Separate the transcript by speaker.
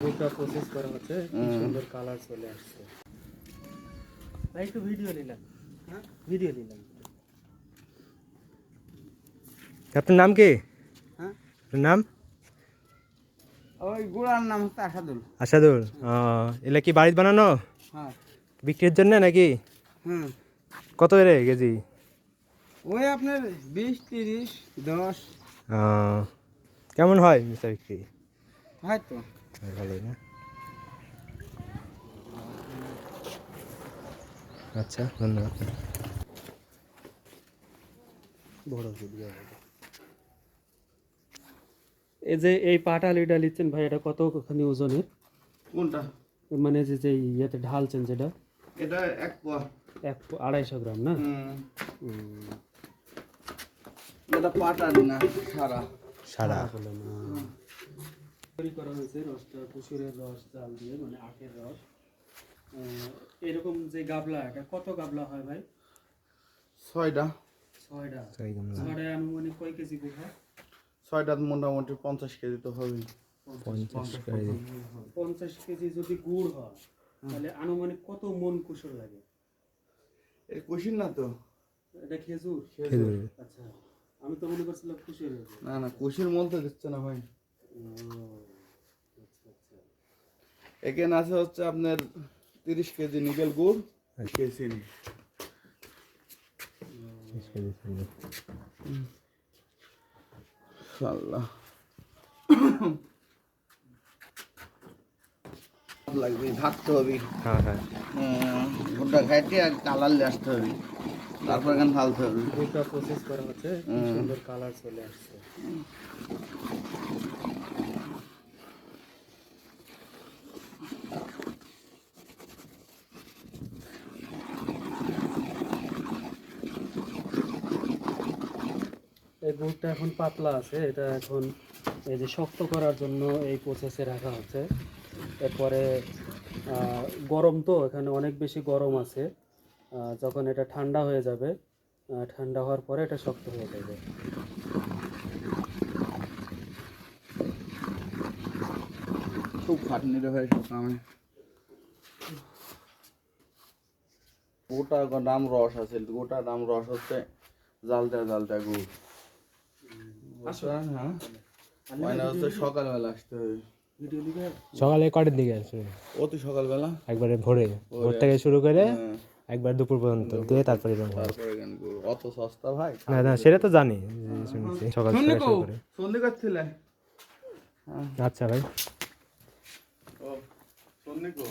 Speaker 1: Process করা হচ্ছে সুন্দর কালার চলে আসছে। ভাই একটু ভিডিও নিলাম হ্যাঁ? ভিডিও নিলাম
Speaker 2: আপনার নাম কি?
Speaker 3: হ্যাঁ?
Speaker 2: নাম?
Speaker 3: ওই গুড়ার নাম হচ্ছে আসাদুল।
Speaker 2: আসাদুল এগুলা কি বাড়িতে বানানো?
Speaker 3: হ্যাঁ।
Speaker 2: বিক্রির জন্য নাকি?
Speaker 3: হুম।
Speaker 2: কত রে কেজি?
Speaker 3: ওই আপনার বিশ তিরিশ দশ।
Speaker 2: কেমন হয় মিস্টার বিক্রি?
Speaker 3: হয়তো।
Speaker 2: ভালোই না? আচ্ছা ধন্যবাদ।
Speaker 1: এই যে এই পাটালিটা নিচ্ছেন ভাই এটা কতখানি ওজনের?
Speaker 3: কোনটা?
Speaker 1: মানে যে যে ইয়েতে ঢালছেন যেটা?
Speaker 3: এটা এক পোয়া।
Speaker 1: এক আড়াইশো গ্রাম না?
Speaker 3: এটা পাটার না সারা।
Speaker 2: সারা।
Speaker 1: বলে না তৈরি করা হয়েছে রসটা কুসুরের রস জাল দিয়ে মানে আখের রস। এরকম যে গাবলা এটা কত গাবলা হয় ভাই?
Speaker 3: ছয়টা।
Speaker 1: ছয়টা?
Speaker 2: সেই
Speaker 1: আনুমানিক কয় কেজি গুড় হয়?
Speaker 3: ছয়টা মোটামুটি পঞ্চাশ কেজি তো হবেই।
Speaker 2: পঞ্চাশ কেজি।
Speaker 1: পঞ্চাশ কেজি। যদি গুড় হয় তাহলে আনুমানিক কত মন কুসুর লাগে?
Speaker 3: এটা না তো।
Speaker 1: এটা খেজুর?
Speaker 2: খেজুর।
Speaker 1: আচ্ছা আমি তো মনে করছিলাম কুসুর
Speaker 3: না না কুশির মল তো দিচ্ছে না ভাই। এখানে আছে হচ্ছে আপনার তিরিশ কেজি নিকেল গুড়। কেজি চিনি। লাগবে থাকতে হবে।
Speaker 2: হ্যাঁ হ্যাঁ।
Speaker 3: খাইতে আর কালার আসতে হবে। তারপর এখানে ঢালতে হবে।
Speaker 1: গুড়টা প্রসেস করা হচ্ছে সুন্দর কালার চলে আসছে। এই গুড়টা এখন পাতলা আছে, এটা এখন এই যে শক্ত করার জন্য এই প্রসেসে রাখা হচ্ছে। এরপরে গরম তো, এখানে অনেক বেশি গরম আছে। যখন এটা ঠান্ডা হয়ে যাবে ঠান্ডা হওয়ার পরে এটা শক্ত হয়ে যাবে।
Speaker 3: খুব খাটনি রে ভাই, সব গোটা দাম রস আছে, গোটা দাম রস হচ্ছে জালটা জালটা গুড় বুঝছেন, হ্যাঁ মানে হচ্ছে সকালবেলা আসতে হবে
Speaker 2: সকালে কটার দিকে আসবে?
Speaker 3: অতি সকালবেলা।
Speaker 2: একবারে ভোরে। ভোর থেকে শুরু করে
Speaker 3: হ্যাঁ,
Speaker 2: একবার দুপুর পর্যন্ত দিয়ে তারপরে হয়।
Speaker 3: তারপরে অত সস্তা ভাই?
Speaker 2: না না সেটা তো জানি। শুনেছি সকাল থেকে শুরু করে।
Speaker 3: সন্ধে করছিলে?
Speaker 2: আচ্ছা ভাই।
Speaker 3: ও সন্ধে কো?